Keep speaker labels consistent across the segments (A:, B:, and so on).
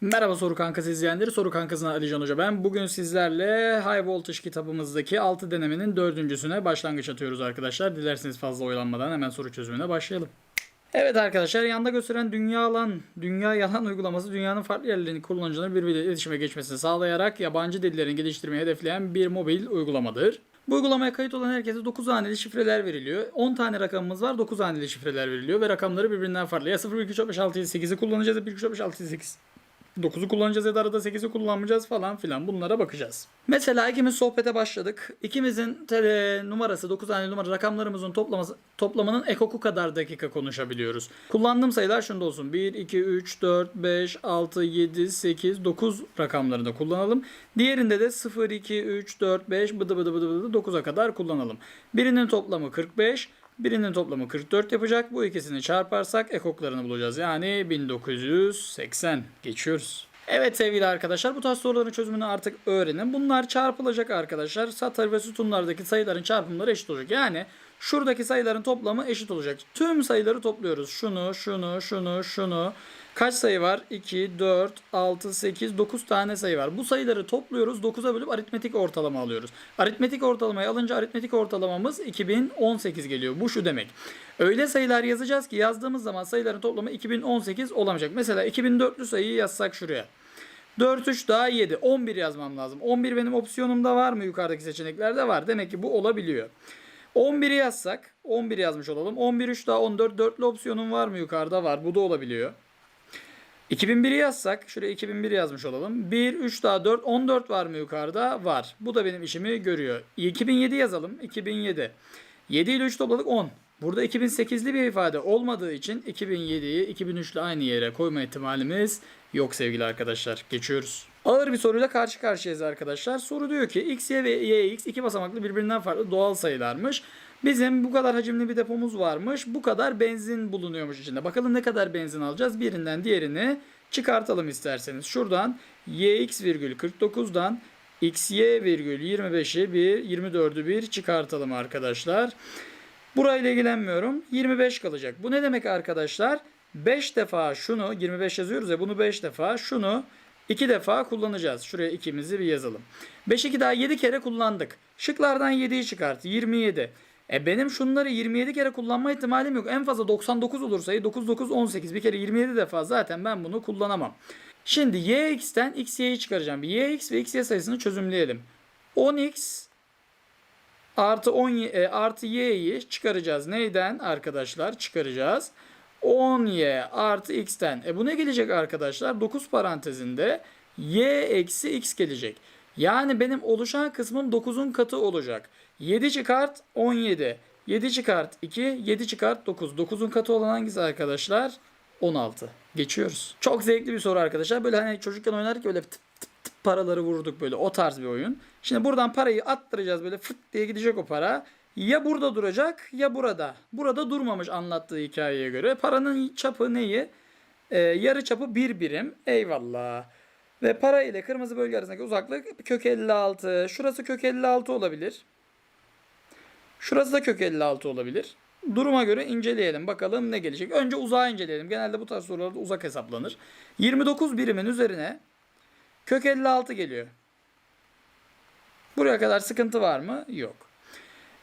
A: Merhaba Soru Kankası izleyenleri. Soru Kankası'na Ali Can Hoca ben. Bugün sizlerle High Voltage kitabımızdaki 6 denemenin dördüncüsüne başlangıç atıyoruz arkadaşlar. Dilerseniz fazla oyalanmadan hemen soru çözümüne başlayalım. Evet arkadaşlar yanda gösteren dünya alan, dünya yalan uygulaması dünyanın farklı yerlerinin kullanıcıların birbiriyle iletişime geçmesini sağlayarak yabancı dillerin geliştirmeyi hedefleyen bir mobil uygulamadır. Bu uygulamaya kayıt olan herkese 9 haneli şifreler veriliyor. 10 tane rakamımız var 9 haneli şifreler veriliyor ve rakamları birbirinden farklı. Ya 0, 2, 3, 4, 5, 6, 7, 8'i kullanacağız ya 1, 2, 3, 4, 5, 6, 7, 8. 9'u kullanacağız ya da arada 8'i kullanmayacağız falan filan bunlara bakacağız. Mesela ikimiz sohbete başladık. İkimizin tele numarası 9 tane numara rakamlarımızın toplaması, toplamının ekoku kadar dakika konuşabiliyoruz. Kullandığım sayılar şunda olsun. 1, 2, 3, 4, 5, 6, 7, 8, 9 rakamlarını kullanalım. Diğerinde de 0, 2, 3, 4, 5 bıdı bıdı bıdı bıdı 9'a kadar kullanalım. Birinin toplamı 45, Birinin toplamı 44 yapacak. Bu ikisini çarparsak ekoklarını bulacağız. Yani 1980. Geçiyoruz. Evet sevgili arkadaşlar bu tarz soruların çözümünü artık öğrenin. Bunlar çarpılacak arkadaşlar. Satır ve sütunlardaki sayıların çarpımları eşit olacak. Yani şuradaki sayıların toplamı eşit olacak. Tüm sayıları topluyoruz. Şunu, şunu, şunu, şunu. Kaç sayı var? 2, 4, 6, 8, 9 tane sayı var. Bu sayıları topluyoruz. 9'a bölüp aritmetik ortalama alıyoruz. Aritmetik ortalamayı alınca aritmetik ortalamamız 2018 geliyor. Bu şu demek. Öyle sayılar yazacağız ki yazdığımız zaman sayıların toplamı 2018 olamayacak. Mesela 2400'lü sayıyı yazsak şuraya. 4, 3 daha 7. 11 yazmam lazım. 11 benim opsiyonumda var mı? Yukarıdaki seçeneklerde var. Demek ki bu olabiliyor. 11'i yazsak 11 yazmış olalım. 11 3 daha 14 dörtlü opsiyonum var mı yukarıda var. Bu da olabiliyor. 2001'i yazsak şuraya 2001 yazmış olalım. 1 3 daha 4 14 var mı yukarıda? Var. Bu da benim işimi görüyor. 2007 yazalım. 2007. 7 ile 3 topladık 10. Burada 2008'li bir ifade olmadığı için 2007'yi 2003 ile aynı yere koyma ihtimalimiz yok sevgili arkadaşlar. Geçiyoruz. Ağır bir soruyla karşı karşıyayız arkadaşlar. Soru diyor ki x, y ve y, x iki basamaklı birbirinden farklı doğal sayılarmış. Bizim bu kadar hacimli bir depomuz varmış. Bu kadar benzin bulunuyormuş içinde. Bakalım ne kadar benzin alacağız. Birinden diğerini çıkartalım isterseniz. Şuradan yx virgül 49'dan xy virgül 25'i bir 24'ü bir çıkartalım arkadaşlar. Burayla ilgilenmiyorum. 25 kalacak. Bu ne demek arkadaşlar? 5 defa şunu 25 yazıyoruz ya bunu 5 defa şunu 2 defa kullanacağız. Şuraya ikimizi bir yazalım. 5 2 daha 7 kere kullandık. Şıklardan 7'yi çıkart. 27. E benim şunları 27 kere kullanma ihtimalim yok. En fazla 99 olur sayı. 9 9 18. Bir kere 27 defa zaten ben bunu kullanamam. Şimdi yx'ten xy'yi çıkaracağım. yx ve xy sayısını çözümleyelim. 10x artı 10 e, artı y'yi çıkaracağız. Neyden arkadaşlar? Çıkaracağız. 10y artı x'ten. E bu ne gelecek arkadaşlar? 9 parantezinde y eksi x gelecek. Yani benim oluşan kısmım 9'un katı olacak. 7 çıkart 17. 7 çıkart 2. 7 çıkart 9. 9'un katı olan hangisi arkadaşlar? 16. Geçiyoruz. Çok zevkli bir soru arkadaşlar. Böyle hani çocukken oynarken öyle tıp tıp tıp paraları vurduk böyle. O tarz bir oyun. Şimdi buradan parayı attıracağız böyle fıt diye gidecek o para. Ya burada duracak ya burada. Burada durmamış anlattığı hikayeye göre. Paranın çapı neyi? Ee, yarı çapı bir birim. Eyvallah. Ve para ile kırmızı bölge arasındaki uzaklık kök 56. Şurası kök 56 olabilir. Şurası da kök 56 olabilir. Duruma göre inceleyelim. Bakalım ne gelecek. Önce uzağı inceleyelim. Genelde bu tarz sorularda uzak hesaplanır. 29 birimin üzerine kök 56 geliyor. Buraya kadar sıkıntı var mı? Yok.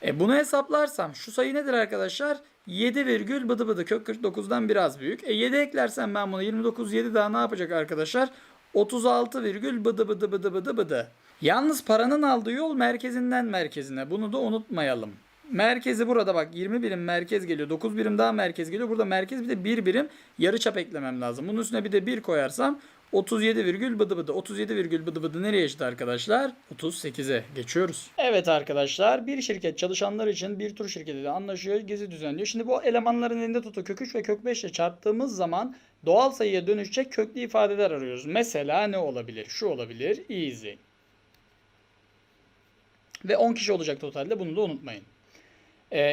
A: E bunu hesaplarsam şu sayı nedir arkadaşlar? 7 virgül bıdı bıdı kök 49'dan biraz büyük. E 7 eklersem ben bunu 29 7 daha ne yapacak arkadaşlar? 36 virgül bıdı bıdı bıdı bıdı bıdı. Yalnız paranın aldığı yol merkezinden merkezine. Bunu da unutmayalım. Merkezi burada bak 20 birim merkez geliyor. 9 birim daha merkez geliyor. Burada merkez bir de 1 birim yarı çap eklemem lazım. Bunun üstüne bir de 1 koyarsam 37 virgül bıdı bıdı. 37 virgül bıdı bıdı nereye eşit arkadaşlar? 38'e geçiyoruz. Evet arkadaşlar bir şirket çalışanlar için bir tur şirketiyle anlaşıyor. Gezi düzenliyor. Şimdi bu elemanların elinde tutup kök 3 ve kök 5 ile çarptığımız zaman doğal sayıya dönüşecek köklü ifadeler arıyoruz. Mesela ne olabilir? Şu olabilir. Easy. Ve 10 kişi olacak totalde bunu da unutmayın.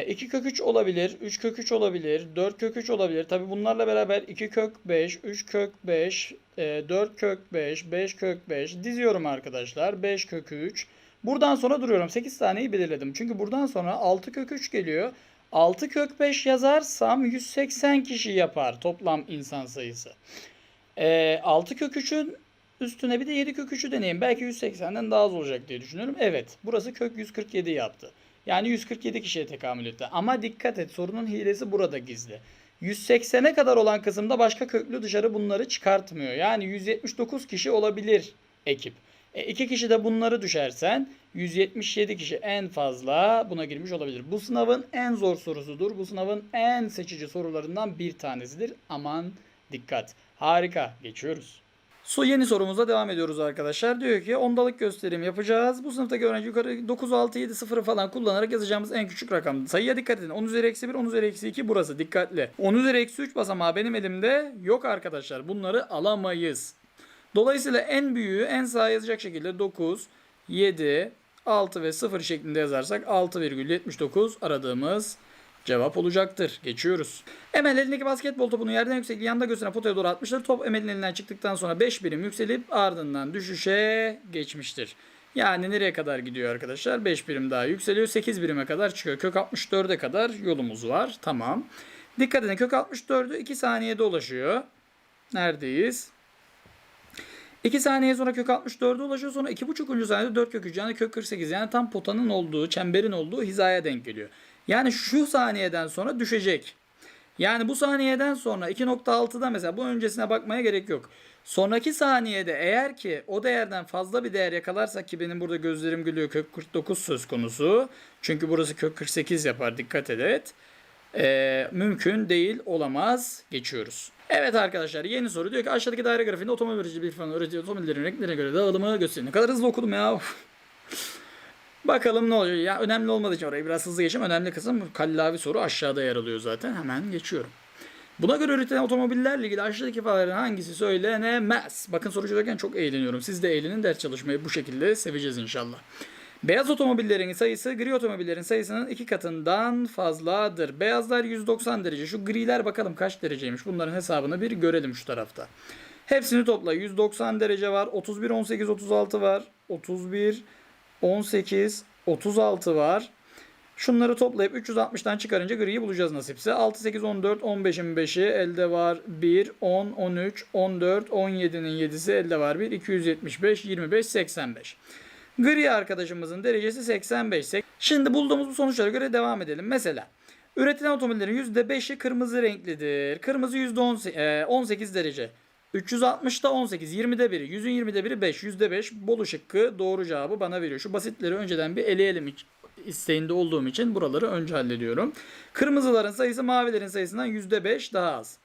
A: 2 kök 3 olabilir, 3 kök 3 olabilir, 4 kök 3 olabilir. Tabi bunlarla beraber 2 kök 5, 3 kök 5, 4 kök 5, 5 kök 5 diziyorum arkadaşlar. 5 kök 3. Buradan sonra duruyorum. 8 taneyi belirledim. Çünkü buradan sonra 6 kök 3 geliyor. 6 kök 5 yazarsam 180 kişi yapar toplam insan sayısı. Ee, 6 kök 3'ün üstüne bir de 7 kök 3'ü deneyeyim. Belki 180'den daha az olacak diye düşünüyorum. Evet. Burası kök 147 yaptı. Yani 147 kişiye tekamül etti. Ama dikkat et sorunun hilesi burada gizli. 180'e kadar olan kısımda başka köklü dışarı bunları çıkartmıyor. Yani 179 kişi olabilir ekip. E, iki kişi de bunları düşersen 177 kişi en fazla buna girmiş olabilir. Bu sınavın en zor sorusudur. Bu sınavın en seçici sorularından bir tanesidir. Aman dikkat. Harika. Geçiyoruz. Su yeni sorumuza devam ediyoruz arkadaşlar. Diyor ki ondalık gösterim yapacağız. Bu sınıftaki öğrenci yukarı 9, 6, 7, 0 falan kullanarak yazacağımız en küçük rakam. Sayıya dikkat edin. 10 üzeri eksi 1, 10 üzeri eksi 2 burası. Dikkatli. 10 üzeri eksi 3 basamağı benim elimde yok arkadaşlar. Bunları alamayız. Dolayısıyla en büyüğü en sağa yazacak şekilde 9, 7, 6 ve 0 şeklinde yazarsak 6,79 aradığımız cevap olacaktır. Geçiyoruz. Emel elindeki basketbol topunu yerden yüksekliği yanda gösteren potaya doğru atmıştır. Top Emel'in elinden çıktıktan sonra 5 birim yükselip ardından düşüşe geçmiştir. Yani nereye kadar gidiyor arkadaşlar? 5 birim daha yükseliyor. 8 birime kadar çıkıyor. Kök 64'e kadar yolumuz var. Tamam. Dikkat edin kök 64'ü 2 saniyede ulaşıyor. Neredeyiz? 2 saniye sonra kök 64'e ulaşıyor. Sonra 2,5. saniyede 4 kök 3 yani kök 48. Yani tam potanın olduğu, çemberin olduğu hizaya denk geliyor. Yani şu saniyeden sonra düşecek. Yani bu saniyeden sonra 2.6'da mesela bu öncesine bakmaya gerek yok. Sonraki saniyede eğer ki o değerden fazla bir değer yakalarsak ki benim burada gözlerim gülüyor kök 49 söz konusu. Çünkü burası kök 48 yapar dikkat et. Ee, mümkün değil olamaz geçiyoruz. Evet arkadaşlar yeni soru diyor ki aşağıdaki daire grafiğinde otomobil üretici bir firma üretici otomobillerin renklerine göre dağılımı gösterin. Ne kadar hızlı okudum ya. Bakalım ne oluyor. Ya önemli olmadığı için orayı biraz hızlı geçeyim. Önemli kısım kallavi soru aşağıda yer alıyor zaten. Hemen geçiyorum. Buna göre üretilen otomobillerle ilgili aşağıdaki ifadelerin hangisi söylenemez? Bakın soru çözerken çok eğleniyorum. Siz de eğlenin ders çalışmayı bu şekilde seveceğiz inşallah. Beyaz otomobillerin sayısı gri otomobillerin sayısının iki katından fazladır. Beyazlar 190 derece. Şu griler bakalım kaç dereceymiş. Bunların hesabını bir görelim şu tarafta. Hepsini topla. 190 derece var. 31, 18, 36 var. 31, 18, 36 var. Şunları toplayıp 360'tan çıkarınca griyi bulacağız nasipse. 6, 8, 14, 15'in 5'i elde var 1, 10, 13, 14, 17'nin 7'si elde var 1, 275, 25, 85. Gri arkadaşımızın derecesi 85. Şimdi bulduğumuz bu sonuçlara göre devam edelim. Mesela üretilen otomobillerin %5'i kırmızı renklidir. Kırmızı %18 derece. 360'da 18, 20'de biri, 100'ün 20'de biri 5, %5 Bolu şıkkı doğru cevabı bana veriyor. Şu basitleri önceden bir eleyelim isteğinde olduğum için buraları önce hallediyorum. Kırmızıların sayısı mavilerin sayısından %5 daha az.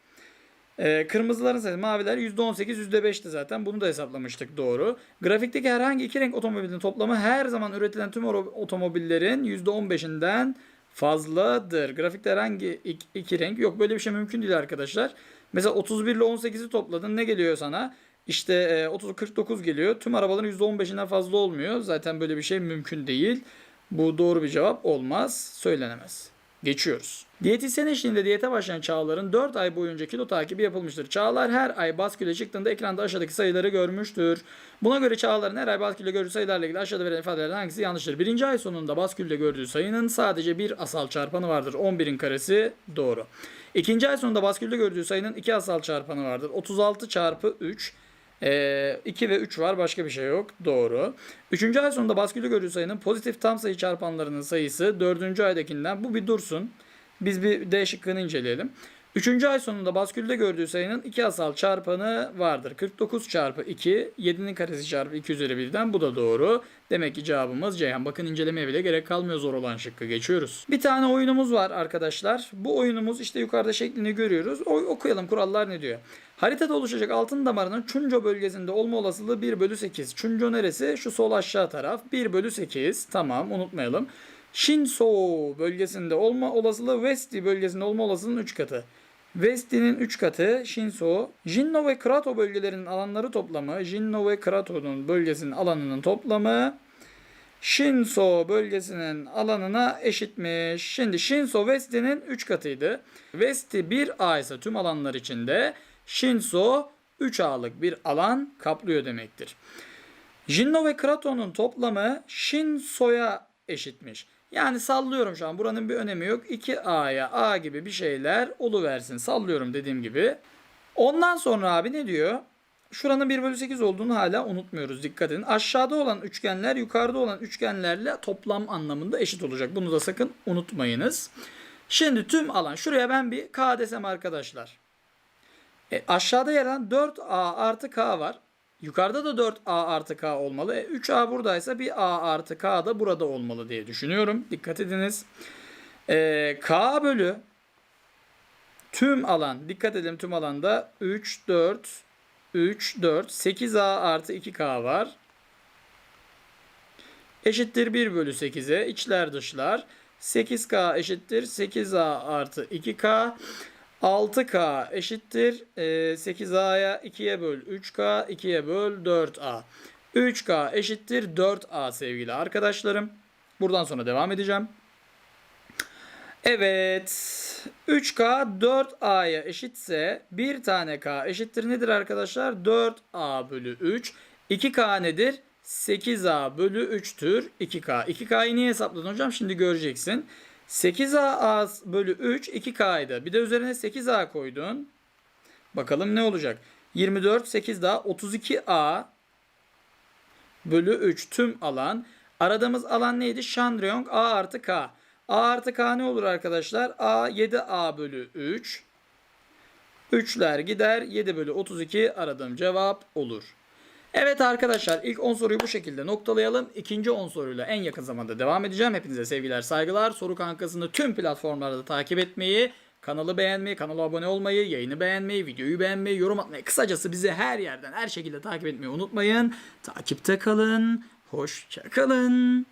A: Ee, kırmızıların sayısı maviler %18 %5'ti zaten. Bunu da hesaplamıştık doğru. Grafikteki herhangi iki renk otomobilin toplamı her zaman üretilen tüm otomobillerin %15'inden fazladır. Grafikte herhangi iki renk yok. Böyle bir şey mümkün değil arkadaşlar. Mesela 31 ile 18'i topladın ne geliyor sana? İşte e, 30 49 geliyor. Tüm arabaların %15'inden fazla olmuyor. Zaten böyle bir şey mümkün değil. Bu doğru bir cevap olmaz. Söylenemez. Geçiyoruz. Diyetisyen eşliğinde diyete başlayan Çağlar'ın 4 ay boyunca kilo takibi yapılmıştır. Çağlar her ay basküle çıktığında ekranda aşağıdaki sayıları görmüştür. Buna göre Çağlar'ın her ay baskülle gördüğü sayılarla ilgili aşağıda verilen ifadelerden hangisi yanlıştır? Birinci ay sonunda baskülle gördüğü sayının sadece bir asal çarpanı vardır. 11'in karesi doğru. İkinci ay sonunda baskülde gördüğü sayının iki asal çarpanı vardır. 36 çarpı 3. 2 ve 3 var başka bir şey yok. Doğru. Üçüncü ay sonunda baskülde gördüğü sayının pozitif tam sayı çarpanlarının sayısı dördüncü aydakinden. Bu bir dursun. Biz bir D şıkkını inceleyelim. Üçüncü ay sonunda baskülde gördüğü sayının iki asal çarpanı vardır. 49 çarpı 2, 7'nin karesi çarpı 2 üzeri 1'den bu da doğru. Demek ki cevabımız Ceyhan. Bakın incelemeye bile gerek kalmıyor zor olan şıkkı geçiyoruz. Bir tane oyunumuz var arkadaşlar. Bu oyunumuz işte yukarıda şeklini görüyoruz. O, okuyalım kurallar ne diyor. Haritada oluşacak altın damarının Çunco bölgesinde olma olasılığı 1 bölü 8. Çunco neresi? Şu sol aşağı taraf. 1 bölü 8. Tamam unutmayalım. Shinso bölgesinde olma olasılığı Westi bölgesinde olma olasılığının 3 katı. Westi'nin 3 katı Shinso. Jinno ve Krato bölgelerinin alanları toplamı. Jinno ve Krato'nun bölgesinin alanının toplamı. Shinso bölgesinin alanına eşitmiş. Şimdi Shinso Westi'nin 3 katıydı. Westi 1A ise tüm alanlar içinde Shinso 3A'lık bir alan kaplıyor demektir. Jinno ve Krato'nun toplamı Shinso'ya eşitmiş. Yani sallıyorum şu an. Buranın bir önemi yok. 2A'ya A gibi bir şeyler oluversin. Sallıyorum dediğim gibi. Ondan sonra abi ne diyor? şuranın 1 bölü 8 olduğunu hala unutmuyoruz. Dikkat edin. Aşağıda olan üçgenler yukarıda olan üçgenlerle toplam anlamında eşit olacak. Bunu da sakın unutmayınız. Şimdi tüm alan. Şuraya ben bir K desem arkadaşlar. E, aşağıda yer alan 4A artı K var. Yukarıda da 4A artı K olmalı. E, 3A buradaysa bir A artı K da burada olmalı diye düşünüyorum. Dikkat ediniz. E, K bölü tüm alan. Dikkat edelim tüm alanda 3, 4, 3, 4, 8A artı 2K var. Eşittir 1 bölü 8'e. içler dışlar. 8K eşittir 8A artı 2K. 6K eşittir e, 8A'ya 2'ye böl 3K 2'ye böl 4A. 3K eşittir 4A sevgili arkadaşlarım. Buradan sonra devam edeceğim. Evet. 3K 4A'ya eşitse bir tane K eşittir nedir arkadaşlar? 4A bölü 3. 2K nedir? 8A bölü 3'tür 2K. 2K'yı niye hesapladın hocam? Şimdi göreceksin. 8A bölü 3 2K'ydı. Bir de üzerine 8A koydun. Bakalım ne olacak? 24 8 daha 32A bölü 3 tüm alan. Aradığımız alan neydi? Chandriyong A artı K. A artı K ne olur arkadaşlar? A 7A bölü 3. 3'ler gider. 7 bölü 32 aradığım cevap olur. Evet arkadaşlar ilk 10 soruyu bu şekilde noktalayalım. İkinci 10 soruyla en yakın zamanda devam edeceğim. Hepinize sevgiler saygılar. Soru kankasını tüm platformlarda takip etmeyi, kanalı beğenmeyi, kanala abone olmayı, yayını beğenmeyi, videoyu beğenmeyi, yorum atmayı, kısacası bizi her yerden her şekilde takip etmeyi unutmayın. Takipte kalın. Hoşça kalın.